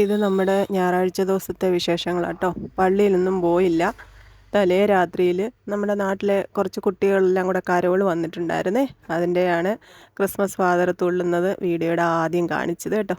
ഇത് നമ്മുടെ ഞായറാഴ്ച ദിവസത്തെ വിശേഷങ്ങളാട്ടോ. പള്ളിയിലൊന്നും പോയില്ല. തലേ രാത്രിയിൽ നമ്മുടെ നാട്ടിലെ കുറച്ച് കുട്ടികളെല്ലാം കൂടെ കരോൾ വന്നിട്ടുണ്ടായിരുന്നേ. അതിന്റെയാണ് ക്രിസ്മസ് ഫാദർ തുള്ളുന്നത് വീഡിയോയുടെ ആദ്യം കാണിച്ചത് കേട്ടോ.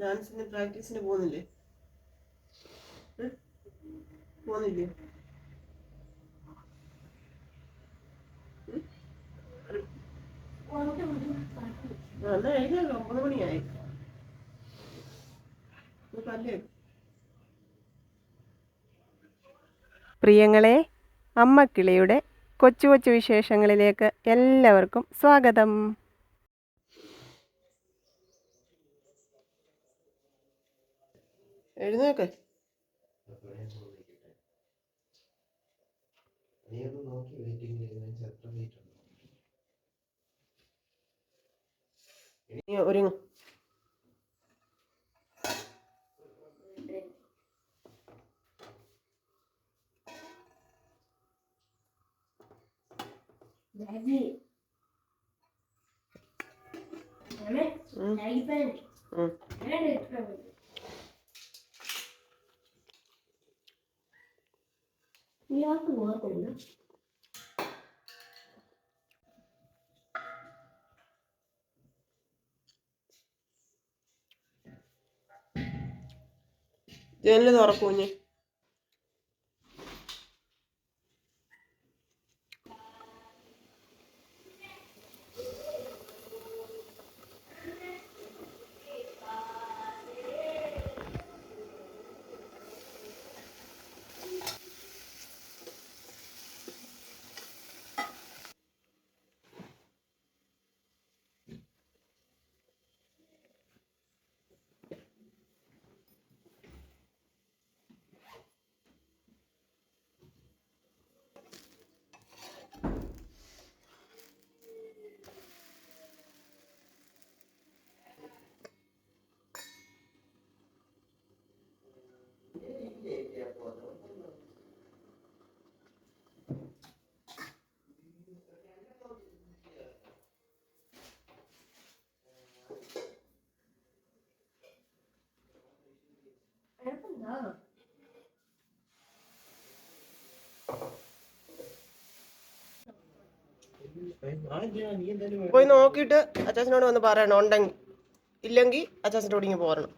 ഡാൻസിന് പ്രാക്ടീസിന് പോകുന്നില്ലേ? പോകുന്നില്ലേ? എഴുതിയല്ലോ ഒമ്പത് മണിയായി. പല്ലേ പ്രിയങ്ങളെ അമ്മക്കിളിയുടെ കൊച്ചു കൊച്ചു വിശേഷങ്ങളിലേക്ക് എല്ലാവർക്കും സ്വാഗതം. എഴുന്നേക്ക് ഒരുങ്ങ. ഇയാൾക്ക് ഓർക്കുന്നു ജനൽ തുറക്കൂഞ്ഞ് എന്തായാലും പോയി നോക്കിയിട്ട് അച്ചാച്ചനോട് വന്ന് പറയണം ഉണ്ടെങ്കിൽ. ഇല്ലെങ്കിൽ അച്ചാച്ചന്റെ ഇങ്ങനെ പോരണം.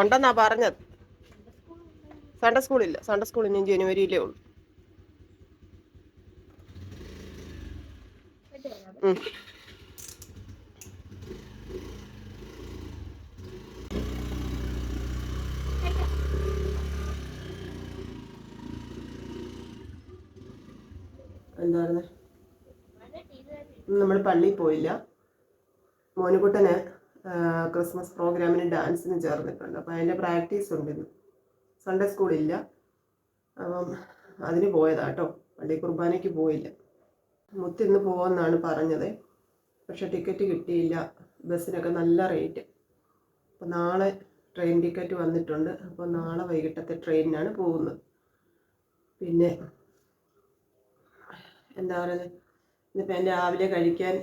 ഉണ്ടെന്നാ പറഞ്ഞത്. സൺഡേ സ്കൂളില്ല സൺഡേ സ്കൂൾ ഇനി ജനുവരിയിലേ ഉള്ളൂ. എന്താ പറയുന്നത് നമ്മൾ പള്ളിയിൽ പോയില്ല. മോനുകുട്ടന് ക്രിസ്മസ് പ്രോഗ്രാമിന് ഡാൻസിന് ചേർന്നിട്ടുണ്ട്. അപ്പം അതിന്റെ പ്രാക്ടീസ് ഉണ്ട് ഇന്ന്. സൺഡേ സ്കൂളില്ല. അപ്പം അതിന് പോയതാട്ടോ പള്ളി കുർബാനയ്ക്ക് പോയില്ല. മുത്തിന്ന് പോകുമെന്നാണ് പറഞ്ഞത്. പക്ഷെ ടിക്കറ്റ് കിട്ടിയില്ല. ബസ്സിനൊക്കെ നല്ല റേറ്റ്. അപ്പോൾ നാളെ ട്രെയിൻ ടിക്കറ്റ് വന്നിട്ടുണ്ട്. അപ്പോൾ നാളെ വൈകിട്ടത്തെ ട്രെയിനിനാണ് പോകുന്നത്. പിന്നെ എന്താ പറയുന്നത്? ഇന്നിപ്പോൾ ഞാൻ രാവിലെ കഴിക്കാൻ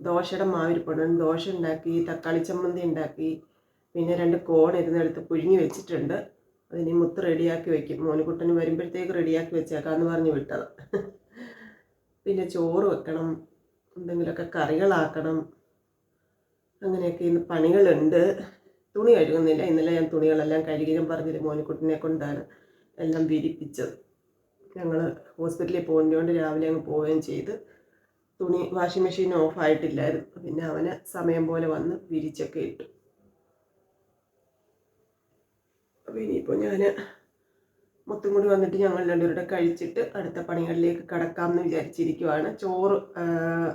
ദോശയുടെ മാവിരിപ്പുണ്ട് ദോശ ഉണ്ടാക്കി തക്കാളി ചമ്മന്തി ഉണ്ടാക്കി പിന്നെ രണ്ട് കോൺ ഇരുന്നെടുത്ത് പുഴുങ്ങി വെച്ചിട്ടുണ്ട്. അതിനി മുത്ത് റെഡിയാക്കി വെക്കും. മോനുകുട്ടന് വരുമ്പോഴത്തേക്ക് റെഡിയാക്കി വെച്ചേക്കാന്ന് പറഞ്ഞ് വിട്ടത്. പിന്നെ ചോറ് വെക്കണം. എന്തെങ്കിലുമൊക്കെ കറികളാക്കണം. അങ്ങനെയൊക്കെ ഇന്ന് പണികളുണ്ട്. തുണി കഴുകുന്നില്ല. ഇന്നലെ ഞാൻ തുണികളെല്ലാം കഴുകിയും പറഞ്ഞില്ല മോനിക്കുട്ടിനെ കൊണ്ടാണ് എല്ലാം വിരിപ്പിച്ചത്. ഞങ്ങൾ ഹോസ്പിറ്റലിൽ പോകേണ്ടതുകൊണ്ട് രാവിലെ അങ്ങ് പോവുകയും ചെയ്ത് തുണി വാഷിംഗ് മെഷീൻ ഓഫ് ആയിട്ടില്ലായിരുന്നു. പിന്നെ അവന് സമയം പോലെ വന്ന് വിരിച്ചൊക്കെ ഇട്ടു. അപ്പോൾ ഇനിയിപ്പോൾ ഞാൻ മൊത്തം കൂടി വന്നിട്ട് ഞങ്ങൾ രണ്ടുപേരുടെ കഴിച്ചിട്ട് അടുത്ത പണികളിലേക്ക് കടക്കാമെന്ന് വിചാരിച്ചിരിക്കുവാണ്. ചോറ്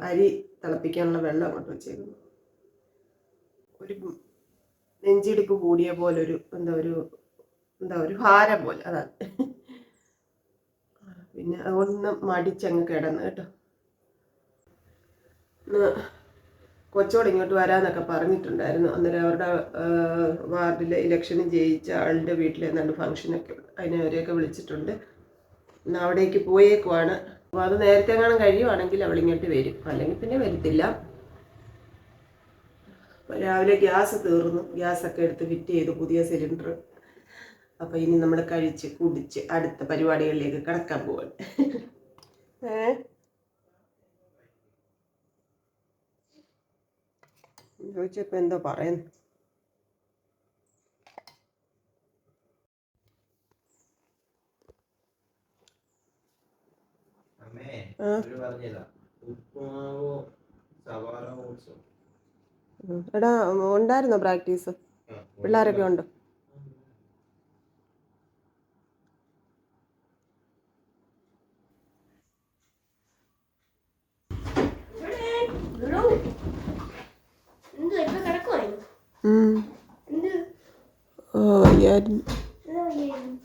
അരി തിളപ്പിക്കാനുള്ള വെള്ളം അങ്ങോട്ട് വെച്ചേക്കുന്നു. ഒരു നെഞ്ചിടിപ്പ് കൂടിയ പോലെ ഒരു എന്താ ഒരു എന്താ ഒരു ഭാരം പോലെ അതാണ്. പിന്നെ ഒന്ന് മടിച്ചങ്ങ് കിടന്ന് കേട്ടോ. കൊച്ചോട് ഇങ്ങോട്ട് വരാന്നൊക്കെ പറഞ്ഞിട്ടുണ്ടായിരുന്നു. അന്നേരം അവരുടെ വാർഡിലെ ഇലക്ഷന് ജയിച്ച ആളുടെ വീട്ടിൽ ഏതാണ്ട് ഫംഗ്ഷനൊക്കെ അതിനെ അവരെയൊക്കെ വിളിച്ചിട്ടുണ്ട്. ഇന്ന് അവിടേക്ക് പോയേക്കുവാണ്. അപ്പോൾ അത് നേരത്തെ കാണാൻ കഴിയുവാണെങ്കിൽ അവൾ ഇങ്ങോട്ട് വരും. അല്ലെങ്കിൽ പിന്നെ വരത്തില്ല. രാവിലെ ഗ്യാസ് തീർന്നു. ഗ്യാസൊക്കെ എടുത്ത് ഫിറ്റ് ചെയ്തു. പുതിയ സിലിണ്ടർ അപ്പോൾ ഇനി നമ്മൾ കഴിച്ച് കുടിച്ച് അടുത്ത പരിപാടികളിലേക്ക് കടക്കാൻ പോവാണ്. ചോദിച്ചപ്പോൾ എന്തോ പറയുന്നു. എടാ ഉണ്ടായിരുന്നോ പ്രാക്ടീസ്? പിള്ളേരൊക്കെ ഉണ്ടോ എന്ത് ഇപ്പൊ കിടക്കുവായിരുന്നു എന്ത് ഓ വയ്യായിരുന്നു എന്താ വയ്യായിരുന്നു?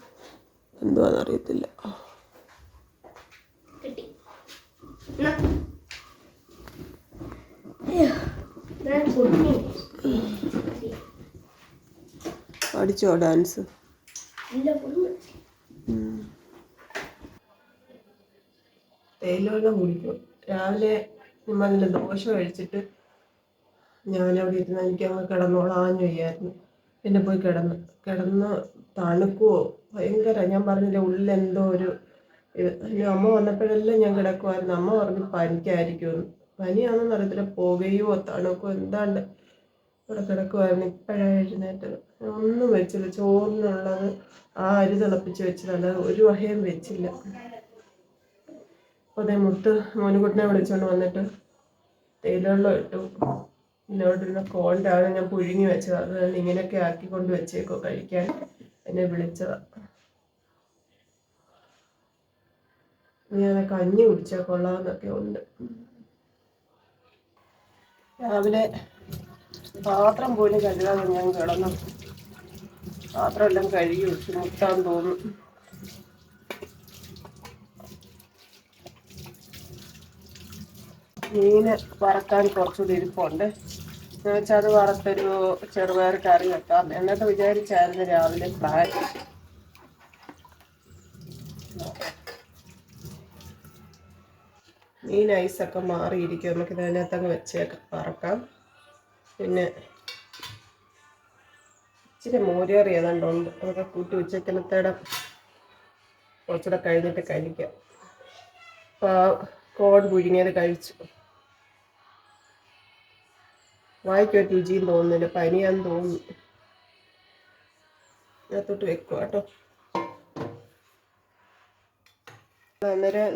എന്തുവാന്നറിയത്തില്ല കിട്ടി. എന്നാ. അയ്യോ, ഞാൻ പഠിച്ചോ ഡാൻസ്? ഇല്ല, കുടുങ്ങി. തേയിലവെള്ളം കുടിക്കും. രാവിലെ നല്ല ദോശ കഴിച്ചിട്ട് ഞാൻ അവിടെ ഇരുന്ന് എനിക്ക് അങ്ങ് കിടന്നോളാഞ്ഞു വയ്യായിരുന്നു പിന്നെ പോയി കിടന്ന് കിടന്ന് തണുക്കുവോ? ഭയങ്കര ഞാൻ പറഞ്ഞില്ല ഉള്ളിൽ എന്തോ ഒരു ഇത്. അമ്മ വന്നപ്പോഴെല്ലാം ഞാൻ കിടക്കുമായിരുന്നു അമ്മ പറഞ്ഞു പനിക്കായിരിക്കുമെന്ന്. പനിയാണെന്ന് അറിയത്തില്ല പുകയോ തണുക്കോ എന്താണ്ട് ഇവിടെ കിടക്കുമായിരുന്നു ഇപ്പോഴാണ് എഴുന്നേറ്റത്. ഒന്നും വെച്ചില്ല ചോറിനുള്ളത് ആ അരി തിളപ്പിച്ച് വെച്ചതല്ല ഒരു വകയും വെച്ചില്ല. അപ്പോൾ അതേ മുത്ത് മോനുകുട്ടിനെ വിളിച്ചുകൊണ്ട് വന്നിട്ട് തേയിലവെള്ളം ഇട്ടു. ഇന്നോട്ടിരുന്ന കോണ്ടാണ് ഞാൻ പുഴുങ്ങി വെച്ചത്. അത് തന്നെ ഇങ്ങനെയൊക്കെ ആക്കിക്കൊണ്ട് വെച്ചേക്കോ കഴിക്കാൻ. എന്നെ വിളിച്ചതാണ് ഞാൻ കഞ്ഞി കുടിച്ചാൽ കൊള്ളാമെന്നൊക്കെ ഉണ്ട്. രാവിലെ പാത്രം പോലും കഴുകാതെ ഞാൻ കിടന്നു. പാത്രം എല്ലാം കഴുകി വെച്ച്. മുട്ടാൻ തോന്നും. മീന് വറക്കാൻ കുറച്ചുകൂടി ഇരിപ്പുണ്ട്. വെച്ചാൽ അത് വറുത്തൊരു ചെറുപയർ കറി വെക്കാം. എന്നൊക്കെ വിചാരിച്ചായിരുന്നു രാവിലെ പ്ലാൻ മീൻ ഐസൊക്കെ മാറിയിരിക്കും. നമുക്ക് ഇതിനകത്തങ്ങ് വെച്ചേക്കാം. വറക്കാം. പിന്നെ ഇച്ചിരി മോരേറി ഏതാണ്ടുണ്ട് അതൊക്കെ കൂട്ടി ഉച്ചക്കലത്തേടെ കുറച്ചുകൂടെ കഴിഞ്ഞിട്ട് കഴിക്കാം. കോൺ പുഴുങ്ങിയത് കഴിച്ചു. വായിക്കൊരു രുചിയും തോന്നുന്നില്ല പനിയാന്ന് തോന്നുന്നു. അതിനകത്തോട്ട് വെക്കുക കേട്ടോ. അന്നേരം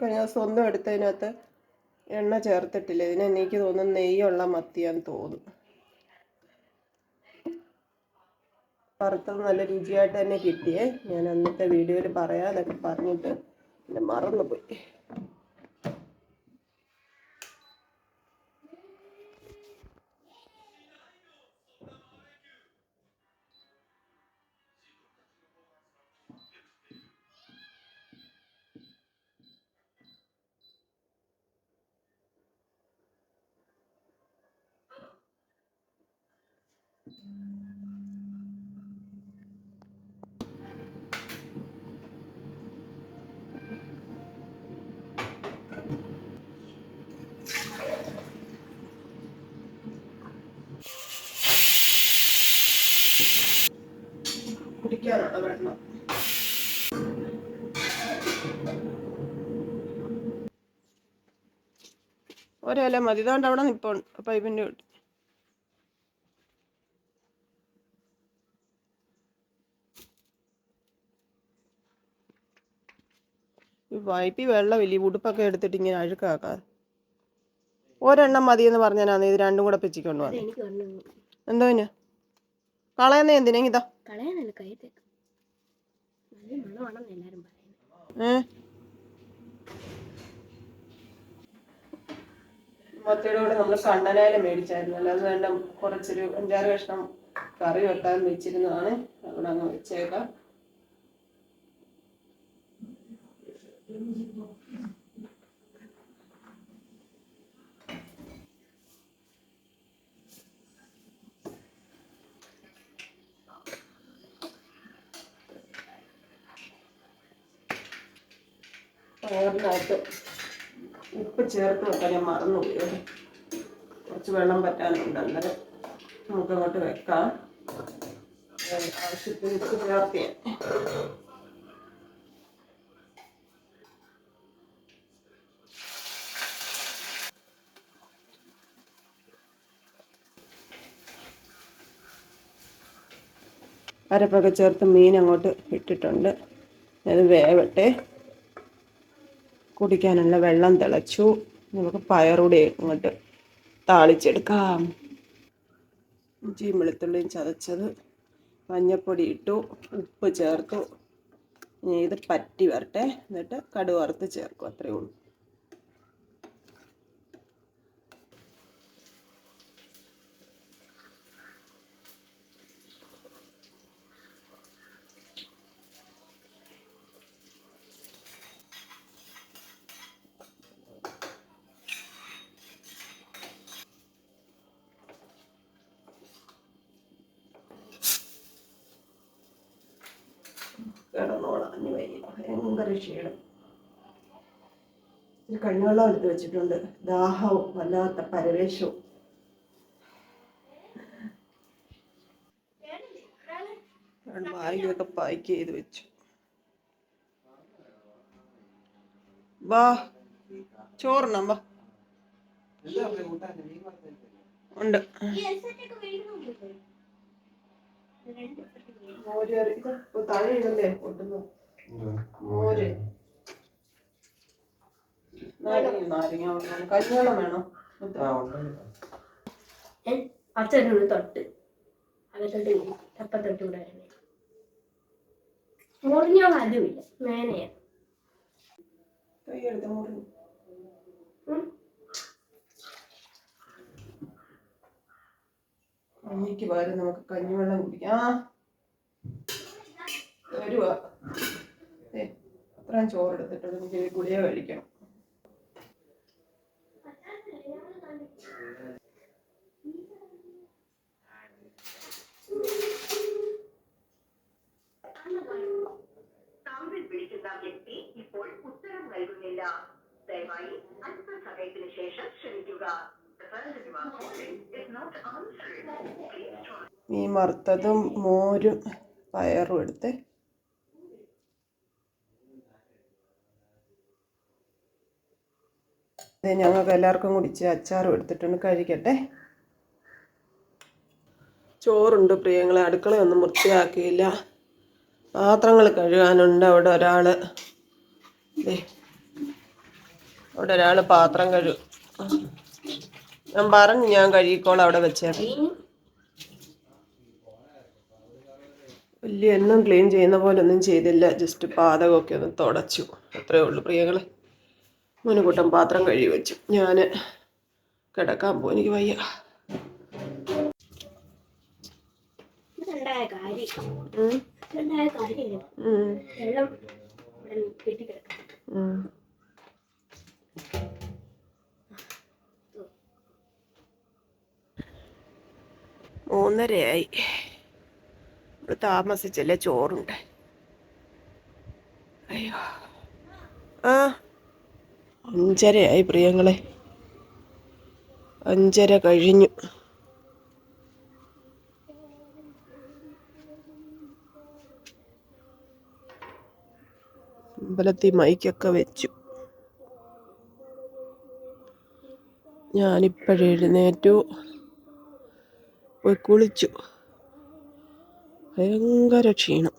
കഴിഞ്ഞ ദിവസം ഒന്നും എടുത്തതിനകത്ത് എണ്ണ ചേർത്തിട്ടില്ല. ഇതിന് എനിക്ക് തോന്നുന്നു നെയ്യുള്ള മത്തിയാന്ന് തോന്നുന്നു. വറുത്തത് നല്ല രുചിയായിട്ട് തന്നെ കിട്ടിയേ. ഞാൻ അന്നത്തെ വീഡിയോയിൽ പറയാന്നൊക്കെ പറഞ്ഞിട്ട് പിന്നെ മറന്നുപോയി. കുടിക്കാനുള്ള വെള്ളം ഒരല മതി. ഇതാണ്ട് അവിടെ നിപ്പുണ്ട് പൈപ്പിന്റെ വീട്ടിൽ ഈ പൈപ്പിൽ വെള്ളമില്ല? ഈ ഉടുപ്പൊക്കെ എടുത്തിട്ട് ഇങ്ങനെ അഴുക്കാക്കാതെ ഒരെണ്ണം മതിയെന്ന് പറഞ്ഞാൽ ഇത് രണ്ടും കൂടെ പിച്ചിക്കൊണ്ട് വന്നു. എന്തോ പിന്നെ കളയുന്ന എന്തിനാ ഇതാ? കളയാനല്ല നല്ല മണമാണെന്ന് എല്ലാരും പറയുന്നത് ഏ? മത്തിയുടെ നമ്മൾ കണ്ണനായാലും മേടിച്ചായിരുന്നു. അല്ലാതെ വേണ്ട കുറച്ചൊരു അഞ്ചാറ് കഷ്ണം കറി വെക്കാൻ വെച്ചിരുന്നതാണ്. അവിടെ അങ്ങ് വെച്ചേക്കാം. പയറിനകത്ത് ഉപ്പ് ചേർത്ത് വെക്കാൻ ഞാൻ മറന്നുപോയി. കുറച്ച് വെള്ളം പറ്റാനുണ്ട്. അന്നേരം നമുക്ക് അങ്ങോട്ട് വെക്കാം. ആവശ്യത്തിന് ഉപ്പ് ചേർത്ത് അരപ്പൊക്കെ ചേർത്ത് മീൻ അങ്ങോട്ട് ഇട്ടിട്ടുണ്ട്. അത് വേവട്ടെ. കുടിക്കാനുള്ള വെള്ളം തിളച്ചു. നമുക്ക് പയറൂടെ ഇങ്ങോട്ട് താളിച്ചെടുക്കാം. ഇഞ്ചിയും വെളുത്തുള്ളിയും ചതച്ചത് മഞ്ഞപ്പൊടി ഇട്ടു ഉപ്പ് ചേർത്തു. ഇനി ഇത് പറ്റി വരട്ടെ. എന്നിട്ട് കടുവറുത്ത് ചേർക്കും. അത്രയേ ഉള്ളൂ. കിടന്നോളാം. വൈകി വയ്യ ഭയങ്കര ക്ഷീണം. ഒരു കഞ്ഞിവെള്ളം എടുത്ത് വെച്ചിട്ടുണ്ട്. ദാഹവും വല്ലാത്ത പരവേശവും. ബാഗൊക്കെ പാക്ക് ചെയ്ത് വെച്ചു. വാ ചോറിനാ വാ? ഉണ്ട് ഈ എൽസറ്റൊക്കെ മേടിക്കണമല്ലോ രണ്ട് മോര് കറി. ഇത് ഇപ്പൊ തഴയിടല്ലേ പൊട്ടുന്നു. മോര്. നാരങ്ങ നാരങ്ങ വെള്ളം. കഞ്ഞിവെള്ളം വേണോ. അച്ഛനോട് തൊട്ട്. അകത്തോട്ട് അപ്പത്തൊട്ട് കൂടെ തന്നെ മുറിഞ്ഞോ അതുമില്ല മേനയാ. കൈ എടുത്ത് മുറിഞ്ഞു കഞ്ഞിക്ക് പകരം നമുക്ക് കഞ്ഞിവെള്ളം കുടിക്കാം. ആ. വരുവാ. അത്രയും ചോറ് എടുത്തിട്ടുണ്ട്. എനിക്ക് ഗുളിക കഴിക്കണം. മീൻ വറുത്തതും മോരും പയറും എടുത്ത് ഇത് ഞങ്ങൾക്ക് എല്ലാവർക്കും കുടിച്ച് അച്ചാറും എടുത്തിട്ടുണ്ട്. കഴിക്കട്ടെ. ചോറുണ്ട് പ്രിയങ്ങളെ. അടുക്കളയൊന്നും വൃത്തിയാക്കിയില്ല. പാത്രങ്ങൾ കഴുകാനുണ്ട് അവിടെ ഒരാൾ അവിടെ ഒരാൾ പാത്രം കഴു ഞാൻ പറഞ്ഞു ഞാൻ കഴുകിക്കോളാം അവിടെ ഇനി വലിയ എണ്ണം ക്ലീൻ ചെയ്യുന്ന പോലെ ഒന്നും ചെയ്തില്ല. ജസ്റ്റ് പാതകമൊക്കെ ഒന്ന് തുടച്ചു. അത്രേ ഉള്ളൂ. പ്രിയകളെ മുനുകൂട്ടം പാത്രം കഴുകി വെച്ചു. ഞാൻ കിടക്കാൻ പോകും എനിക്ക് വയ്യ. കാര്യം. മൂന്നരയായി ഇവിടെ താമസിച്ചല്ലേ ചോറുണ്ട്. അയ്യോ. ആ അഞ്ചരയായി പ്രിയങ്ങളെ. അഞ്ചര കഴിഞ്ഞു. അമ്പലത്തിൽ മൈക്കൊക്കെ വെച്ചു. ഞാനിപ്പോഴെഴുന്നേറ്റു. പോയി കുളിച്ചു. ഭയങ്കര ക്ഷീണം.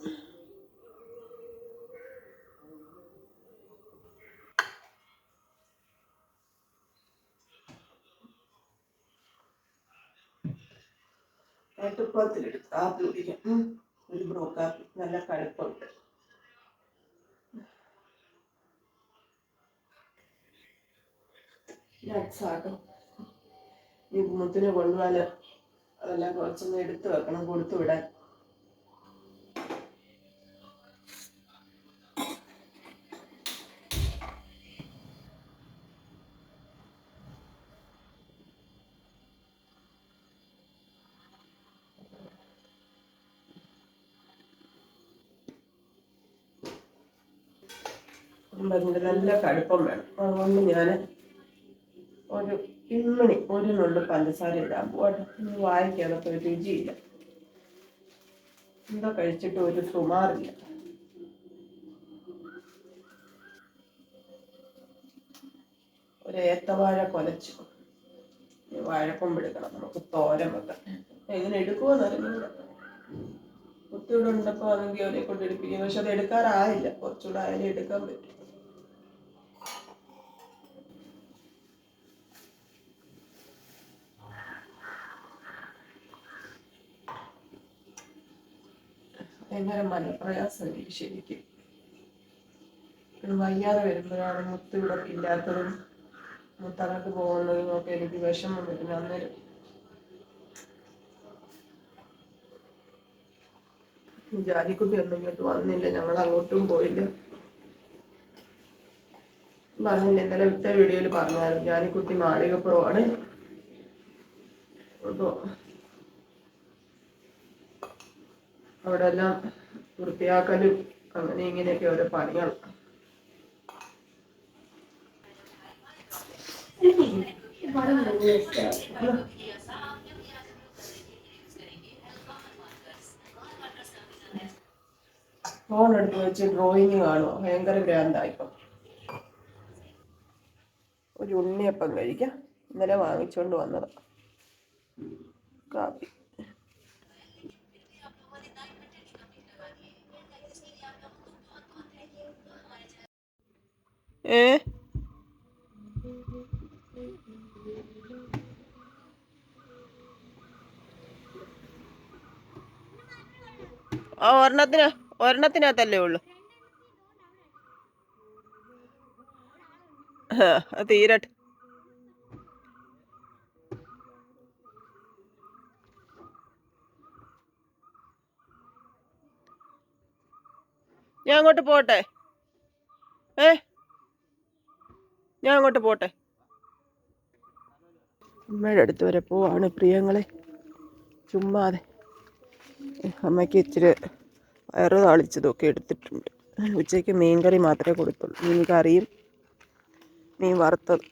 എട്ടുപ്പത്തിലെടുത്ത് കാപ്പി നല്ല കടുപ്പമുണ്ട്. നട്സാട്ടോ അതെല്ലാം കുറച്ചൊന്ന് എടുത്ത് വെക്കണം കൊടുത്തു വിടാൻ. നല്ല കടുപ്പം വേണം. അതുകൊണ്ട് ഞാൻ ഇമ്മണി ഒരു നുള്ളു പഞ്ചസാര ഇടാൻ പോട്ടെ ഇനി വായിക്കാനൊക്കെ ഒരു രുചിയില്ല. എന്തോ കഴിച്ചിട്ട് ഒരു സുമാറില്ല. ഒരു ഏത്തവാഴ കൊലച്ചു. വാഴക്കൊമ്പെടുക്കണം നമുക്ക് തോരൻ വെക്കാം. എങ്ങനെ എടുക്കുമെന്ന് അറിഞ്ഞില്ല കുത്തിയുടെ ഉണ്ടപ്പോ ആണെങ്കിൽ അവരെ കൊണ്ട് എടുപ്പിക്കും പക്ഷെ അത് എടുക്കാറായില്ല. കുറച്ചുകൂടെ ആയാലും എടുക്കാൻ പറ്റും. ഭയങ്കര മനപ്രയാസമായിരിക്കും ശരിക്കും വയ്യാതെ വരുമ്പോഴാണ് മുത്ത് ഇവിടെ ഇല്ലാത്തതും മുത്തങ്ങക്ക് പോകുന്നതും ഒക്കെ എനിക്ക് വിഷമം വരുന്നു അന്നേരം. ജാലിക്കുട്ടി ഒന്നും ഇങ്ങോട്ട് വന്നില്ല ഞങ്ങൾ അങ്ങോട്ടും പോയില്ല. പറഞ്ഞില്ല ഇന്നലെ വിട്ട വീഡിയോയിൽ പറഞ്ഞായിരുന്നു ജാലിക്കുട്ടി മാളികപ്പുറമാണ്. അപ്പോൾ അവിടെ എല്ലാം വൃത്തിയാക്കലും അങ്ങനെ ഇങ്ങനെയൊക്കെ ഓരോ പണികൾ ഫോൺ എടുത്ത് വെച്ച് ഡ്രോയിങ് കാണുമോ ഭയങ്കര ഭ്രാന്തായിപ്പം. ഒരു ഉണ്ണിയപ്പം കഴിക്കാം. ഇന്നലെ വാങ്ങിച്ചുകൊണ്ട് വന്നതാ. കാപ്പി. ഏ? ആ ഒരെണ്ണത്തിന് ഒരെണ്ണത്തിനകത്തല്ലേ ഉള്ളു. ആ, തീരട്ടെ. ഞാൻ അങ്ങോട്ട് പോട്ടെ. ഏ? ഞാൻ അങ്ങോട്ട് പോട്ടെ. അമ്മയുടെ അടുത്ത് വരെ പോവാണ് പ്രിയങ്ങളെ. ചുമ്മാതെ. അമ്മയ്ക്ക് ഇച്ചിരി വയറ് താളിച്ചതൊക്കെ എടുത്തിട്ടുണ്ട്. ഉച്ചയ്ക്ക് മീൻ കറി മാത്രമേ കൊടുത്തുള്ളൂ. മീൻ കറിയും മീൻ വറുത്തത്.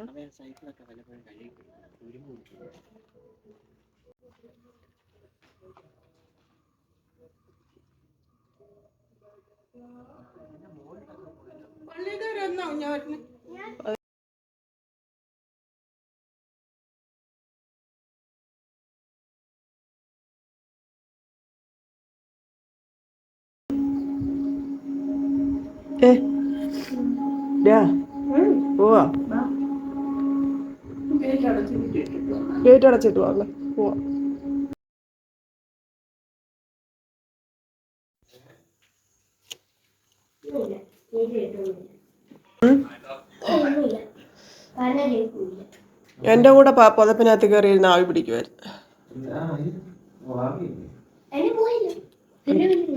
അവൻ സൈക്കിളൊക്കെ വല്ലപ്പോഴും ഉരുമ്പ് പിടിക്കും. ഏ ഡാ പോവാ. ഗേറ്റ് അടച്ചിട്ട് പോവാ. പോവാ എന്റെ കൂടെ പൊതപ്പിനകത്ത് പുതപ്പിനകത്ത് കയറി ഇരുന്ന് ആവി പിടിക്കുമായിരുന്നു ആ, ഇത് വാങ്ങിയില്ലേ? അതിന് പോയില്ല എന്നെ വിളിച്ചു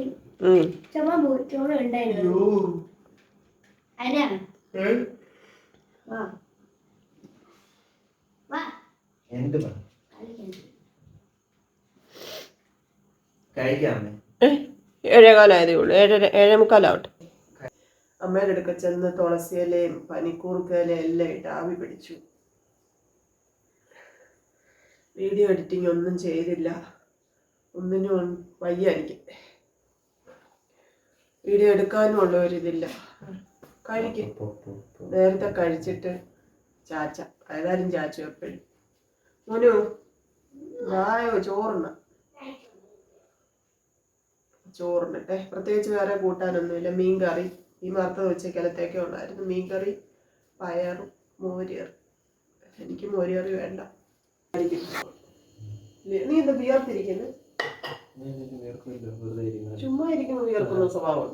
ഉം. ചുമ പോയി ചുമ ഉണ്ടായിരുന്നു അതിനാ വാ വാ എന്ത് ഏഴേകാലായതേ ഉള്ളൂ ഏഴര ഏഴേ മുക്കാലാവട്ടെ അമ്മയുടെ അടുക്ക ചെന്ന് തുളസിയിലയും പനിക്കൂർക്കയിലയും എല്ലാം ഇട്ട് ആവി പിടിച്ചു. വീഡിയോ എഡിറ്റിംഗ് ഒന്നും ചെയ്തില്ല. ഒന്നിനും വയ്യ എനിക്ക്. വീഡിയോ എടുക്കാനും ഉള്ള ഒരിതില്ല. കഴിക്കും. നേരത്തെ കഴിച്ചിട്ട് ചാച്ച. ഏതായാലും ചാച്ചു എപ്പോഴും. മോനു വായോ ചോറുണ്ണ. ചോറുണ്ണട്ടെ പ്രത്യേകിച്ച് വേറെ കൂട്ടാനൊന്നുമില്ല. മീൻ കറി ഈ വറുത്തത് ഉച്ചക്കലത്തേക്കേ ഉള്ളായിരുന്നു. മീൻ കറി പയറും മോരിയർ എനിക്ക് മോരിയറി വേണ്ട. നീ എന്താ വിയർത്തിരിക്കുന്നത് ചുമ്മാ ഇരിക്കുന്നു വിയർക്കുന്ന സ്വഭാവം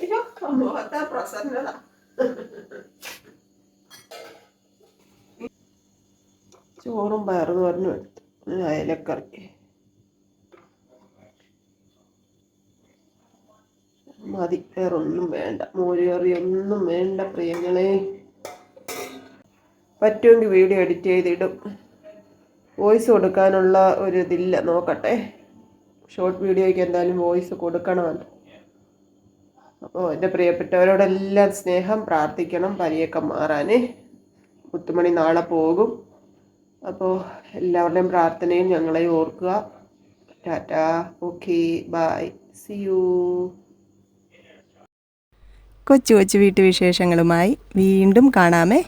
അയ്യോ പ്രസന്നത ചോറും പയറും പറഞ്ഞു എടുത്തു അയലക്കറി മതി വേറൊന്നും വേണ്ട. മോരുകറി ഒന്നും വേണ്ട പ്രിയങ്ങളെ. പറ്റുമെങ്കിൽ വീഡിയോ എഡിറ്റ് ചെയ്തിടും. വോയിസ് കൊടുക്കാനുള്ള ഒരു ഇതില്ല നോക്കട്ടെ. ഷോർട്ട് വീഡിയോയ്ക്ക് എന്തായാലും വോയിസ് കൊടുക്കണമല്ലോ. അപ്പോൾ എന്റെ പ്രിയപ്പെട്ടവരോടെല്ലാം സ്നേഹം പ്രാർത്ഥിക്കണം പനിയൊക്കെ മാറാനേ. മുത്തുമണി നാളെ പോകും. അപ്പോൾ എല്ലാവരുടെയും പ്രാർത്ഥനയും ഞങ്ങളെ ഓർക്കുക. Tata. Okay. Bye. See you കൊച്ചു കൊച്ചു വീട്ടുവിശേഷങ്ങളുമായി വീണ്ടും കാണാമേ.